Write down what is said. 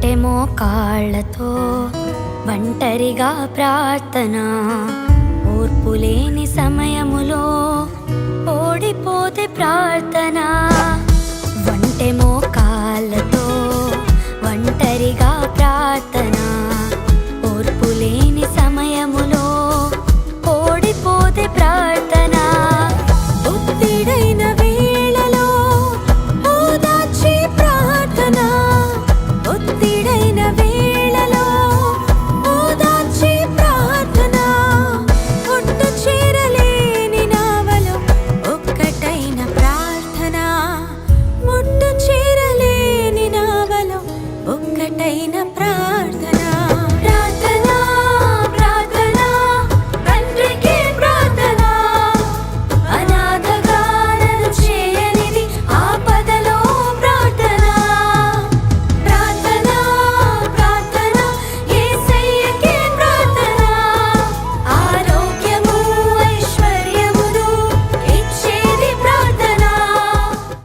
ఒకటేమో కాళ్ళతో ఒంటరిగా ప్రార్థన. ఓర్పులేని సమయములో ఓడిపోతే ప్రార్థన. ఒంటెమో కాళ్ళతో ఒంటరిగా ప్రార్థన. ఓర్పులేని సమయములో ఓడిపోతే ప్రార్థన. ఒత్తిడై